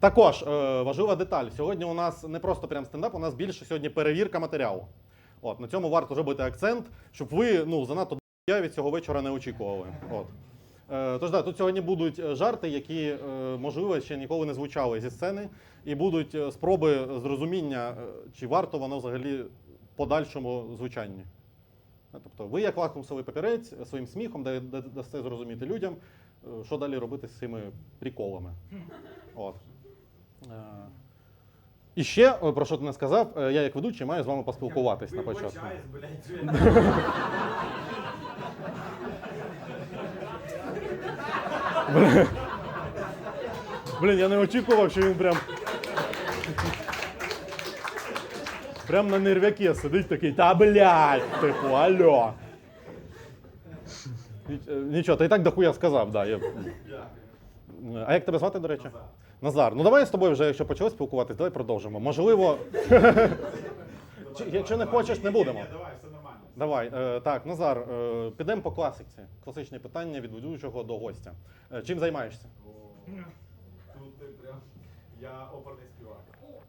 Також е, важлива деталь. Сьогодні у нас не просто прям стендап, у нас більше сьогодні перевірка матеріалу. От, на цьому варто зробити акцент, щоб ви ну, занадто я від цього вечора не очікували. От. Е, тож да, тут сьогодні будуть е, жарти, які, можливо, ще ніколи не звучали зі сцени, і будуть спроби зрозуміння, чи варто воно взагалі подальшому звучанні. Тобто ви, як лакмусовий папірець, своїм сміхом да- да- дасте зрозуміти людям, що далі робити з цими приколами. От. Е, І ще, про що ти не сказав, е, я як ведучий маю з вами поспілкуватись на початку. Блін, я не очікував, що він прям. Прям на нервяке сидить такий, та блядь, типу, алло. Е, Нічого, ти і так дохуя сказав, да. Я... А як тебе звати, до речі? Назар. Назар. Ну давай з тобою вже, якщо почали спілкуватись, давай продовжимо. Можливо. Чи- Якщо не хочеш, не будемо. Давай, все нормально. Давай, е, так, Назар, е, підемо по класиці. Класичні питання від ведучого до гостя. Е, чим займаєшся? Тут ти прям. Я оперний співак.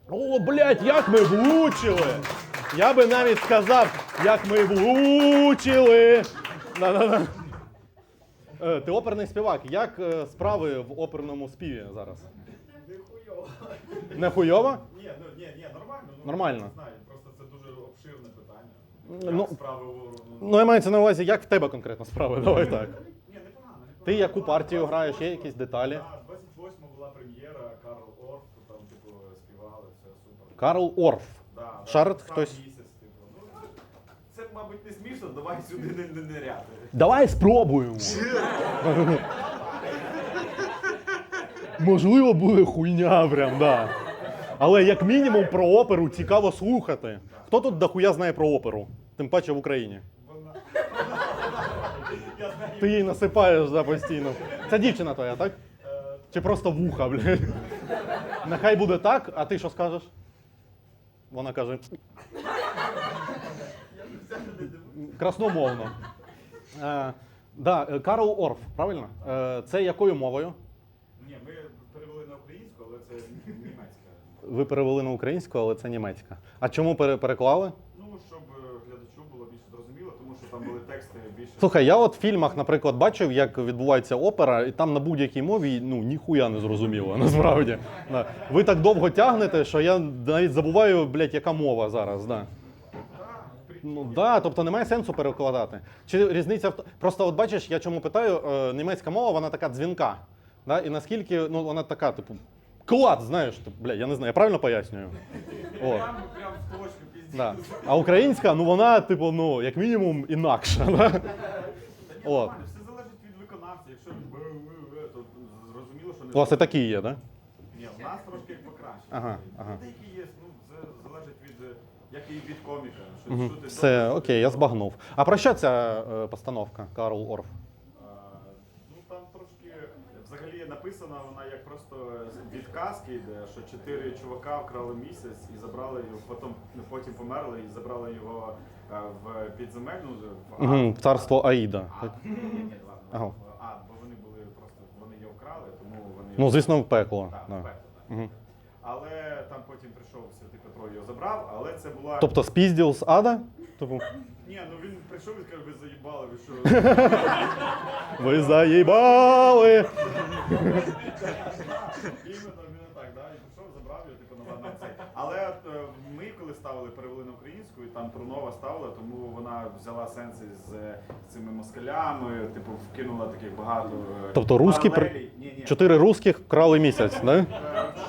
О, блядь, як ми влучили! Я би навіть сказав, як ми влучили! Е, Ти оперний співак. Як е, справи в оперному співі зараз? Не хуйово. Не хуйово? Ні, ну ні, ні, нормально. ну, Нормально. Не знаю, просто це дуже обширне питання. Ну, справи у Ну, я маю це на увазі, як в тебе конкретно справи? Давай так. Ні, непогано. Ти яку партію граєш, є якісь деталі? Так, 28 була прем'єра, Карл Орф, там, типу, співали, все супер. Карл Орф. Да, да, Шарт сам хтось? Ну, мабуть, не смішно, давай сюди не, не ниряти. Давай спробуємо. Можливо, буде хуйня прям, да. Але як мінімум про оперу цікаво слухати. Хто тут дохуя знає про оперу? Тим паче в Україні. Ти їй насипаєш да, постійно. Це дівчина твоя, так? е, Чи просто вуха, блядь? Нехай буде так, а ти що скажеш? Вона каже. Красномовно. Е, да, е, Карл Орф, правильно? Е, це якою мовою? Ні, ми перевели на українську, але це німецька. Ви перевели на українську, але це німецька. А чому пере- переклали? Ну, щоб е, глядачу було більше зрозуміло, тому що там були тексти більше. Слухай, я от в фільмах, наприклад, бачив, як відбувається опера, і там на будь-якій мові ну ніхуя не зрозуміло, насправді. Да. Ви так довго тягнете, що я навіть забуваю, блядь, яка мова зараз. Да. Ну да, тобто немає сенсу перекладати. Чи різниця в т- просто, от бачиш, я чому питаю, е, німецька мова, вона така дзвінка. Да? І наскільки ну, вона така, типу, клад, знаєш, типу, бля, я не знаю, я правильно пояснюю? О. Прям, прям в точку пізніше. Да. А українська, ну вона, типу, ну, як мінімум, інакша. Да? Та ні, нормально, все залежить від виконавця. Якщо він то зрозуміло, що не У вас і такі є, да? Ні, в нас трошки покраще. Ага, ага. Деякі є, ну, це залежить від, е, як і від коміка. Що, Угу. що ти Все, окей, я збагнув. А про що ця е, постановка Карл Орф? А, Ну там трошки взагалі написана вона як просто від казки йде, що чотири чувака вкрали місяць і забрали його, потім, потім померли і забрали його а, в підземельну в ад. Угу. Царство Аїда. А, так? ні, ні, ні, ладно, Ага. в ад, бо вони були просто вони його вкрали, тому вони Ну, звісно, в пекло. Так, Да. в пекло, так. Угу. Але там потім прийшов святий Петро його забрав, але це була. Тобто спізділ з ада? Типу, Ні, ну він прийшов і сказав, ви заїбали, ви що. ви заїбали! Іменно, іменно так, да? І прийшов, забрав його, типу, назад на цей. Але е, ми, коли ставили, перевели на українську, і там Трунова ставила, тому вона взяла сенси з е, цими москалями, типу, вкинула таких багато. е, Тобто русські при- паралелей. Ні, ні. Чотири русських крали місяць, да? Е,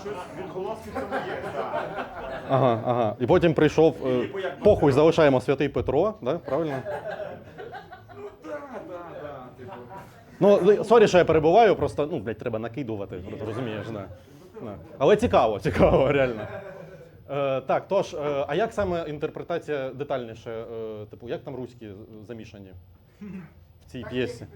Щось відголоски в цьому є, так. Ага, ага. І потім прийшов. е, Типу, Похуй залишаємо святий Петро, да? правильно? Ну так, так, так. Типу. Ну, сорі, що я перебуваю, просто ну, блядь, треба накидувати, розумієш, да. Да. Але цікаво, цікаво, реально. Е, так, тож, е, а як саме інтерпретація детальніше? Е, типу, як там руські замішані в цій п'єсі?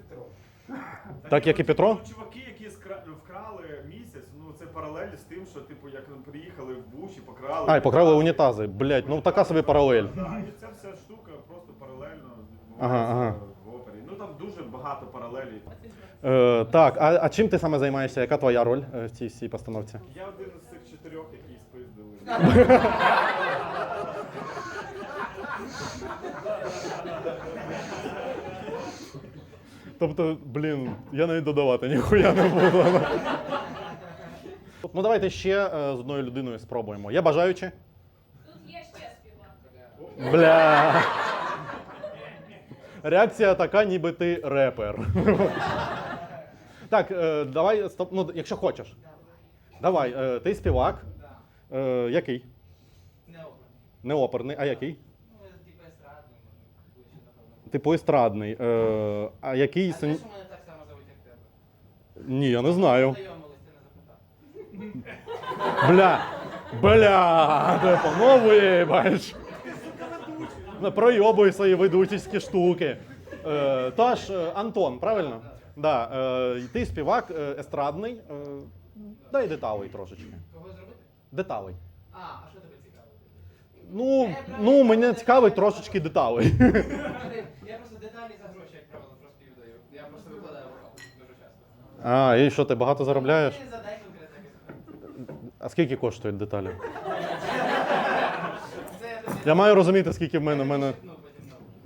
Так, як і Петро? Ну, чуваки, які скра- вкрали місяць, це паралель з тим, що типу, як приїхали в Буш і покрали. А, і покрали унітази. Блядь, ну така собі паралель. Да, і ця вся штука просто паралельно Ага, ага. в опері. Ну там дуже багато паралелей. Е, так, а, а чим ти саме займаєшся? Яка твоя роль е, в цій всій постановці? Я один з цих чотирьох, які спиздили. Тобто, блін, я навіть додавати ніхуя не буду. Ну давайте ще е, з одною людиною спробуємо. Є бажаючі? Тут є ще співак. Бля. Реакція така, ніби ти репер. Так, е, давай, стоп, ну, якщо хочеш. Давай, е, ти співак. Е, який? Не опер. Не оперний, а який? Ну, типу естрадний, може, напевно. Типу естрадний. Е, а який А син... знаєш, що мене так само зовуть, як тебе? Ні, я не знаю. Запитав. Бля. Бля. Ну вибач. Пройобуй свої ведучіські штуки. Е, тож, е, Антон, правильно? Да, е, ти співак е, естрадний. Е, дай деталей трошечки. Кого зробити? Деталей. А, а що тебе цікавить? Ну, ну мене цікавить трошечки деталей. Я просто деталі за гроші, як правило, розповідаю. Я просто викладаю вокал дуже часто. А, і що ти багато заробляєш? Ти задай конкретно якесь. А скільки коштують деталі? Я маю розуміти, скільки в мене. в мене...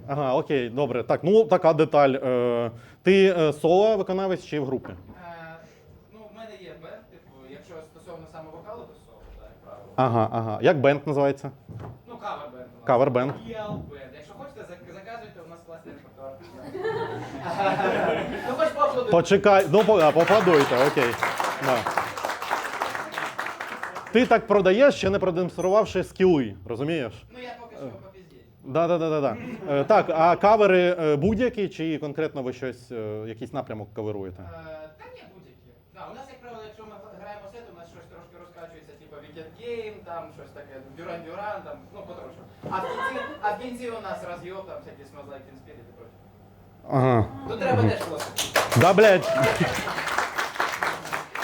Ага, окей, добре. Так, ну така деталь. Е, ти е, соло виконавець чи в групі? Е, Ну, в мене є бенд, типу, якщо стосовно саме вокалу, то соло, так, як правило. Ага, ага. Як бенд називається? Ну, кавер-бенд. Кавер-бенд. Єл-бенд. Якщо хочете, зак- заказуйте, у нас класний репертуар. Ну, хоч поаплодуйте. Почекай, ну по- а, поаплодуйте, окей. Да. Ти так продаєш, ще не продемонструвавши скіли, розумієш? Ну, я поки що попіздіть. Да, да, да, да, да. Е, так, а кавери е, будь-які, чи конкретно ви щось, е, якийсь напрямок каверуєте? Е, Та ні, будь-які. Да, у нас, як правило, якщо ми граємо сет, у нас щось трошки розкачується, типу Weekend Game, там щось таке, Duran Duran, там, ну, потрошку. А в кінці, а в кінці у нас роз'єб, там всякі Smells Like Teen Spirit і прочее. Ага. Тут треба теж хлопці. Да, блядь.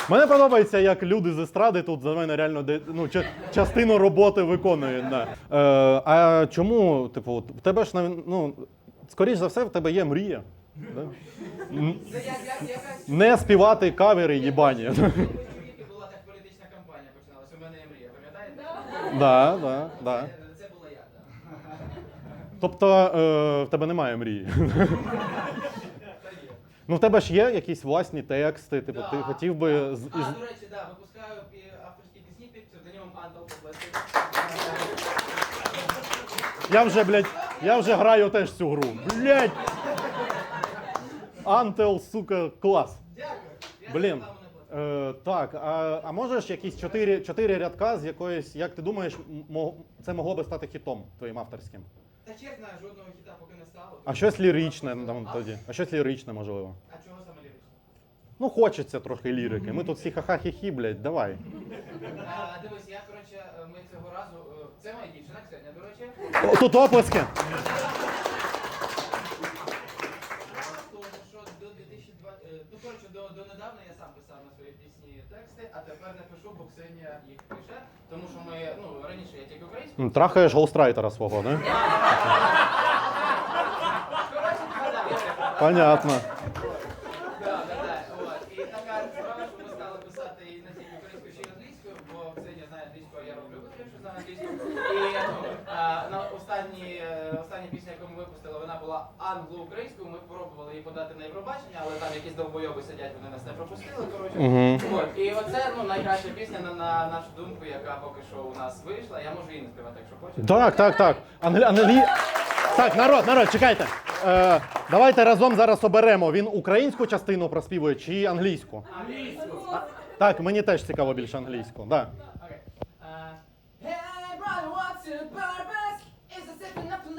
Мені подобається, як люди з естради тут за мене реально де- ну, частину роботи виконують. Да. Е, а чому, типу, в тебе ж ну, скоріш за все, в тебе є мрія. Да? Не співати кавери їбані. Була так політична кампанія починалась, у мене є мрія, пам'ятаєте? Да, да, да. Це, це була я, так. Тобто е, в тебе немає мрії. Ну, в тебе ж є якісь власні тексти, типу, ти хотів би з, із... А, до речі, да, випускаю пі- авторські пісні під псевдонімом Антал Поплесик. Я вже, блядь, я вже граю теж цю гру. Блядь! Антел, сука, клас. Дякую. Я Блін. рекламу не плачу. Е, так, а, а можеш якісь чотири, чотири рядка з якоїсь, як ти думаєш, м- мо- це могло би стати хітом твоїм авторським? Та чесно, жодного хіта поки не стало. А щось ліричне там тоді. А щось ліричне, можливо. А чого саме ліричне? Ну, хочеться трохи лірики. Ми тут всі ха-ха-хі-хі, блядь, давай. А, дивись, я, коротше, ми цього разу... е, Це моя дівчина, Ксенія, до речі. Тут оплески. Тому що до 2020... е, Ну, коротше, недавно я сам писав на свої пісні тексти, а тепер не пишу, бо Ксенія їх пише. Тому що ми, ну, раніше я тільки українською. Трахаєш гоустрайтера свого, не? Так. Понятно. От. І така справа, що ми стали писати і не тільки українською, ще й англійською, бо Ксенія знає англійську, а я роблю що знаю англійську. І ну, а, на останні, е, остання пісня, яку ми випустили, вона була англо-українською. Ми пробували її подати на Євробачення, але там якісь довбойоби сидять, вони нас не пропустили. Коротше. Мгм. От. І оце ну, найкраща пісня, на, на нашу думку, яка поки що у нас вийшла. Я можу її не співати, якщо хочете. Так, так, так. Англ... Англі... Так, народ, народ, чекайте. Е, давайте разом зараз оберемо. Він українську частину проспівує чи англійську? Англійську. Так, мені теж цікаво більше англійську. Да. Okay. Uh, hey, brother, what's your purpose? Is it sick enough to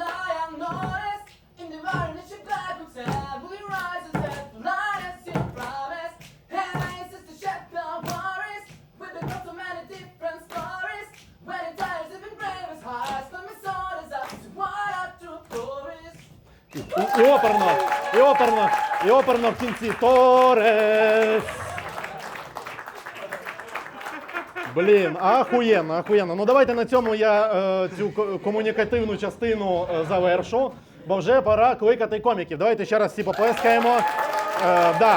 І, оперно, і оперно, і оперно в кінці. Торес. Блін, ахуєнно, ахуєнно. Ну давайте на цьому я е, цю ко- комунікативну частину е, завершу. бо вже пора кликати коміків. Давайте ще раз всі поплескаємо. Е, да.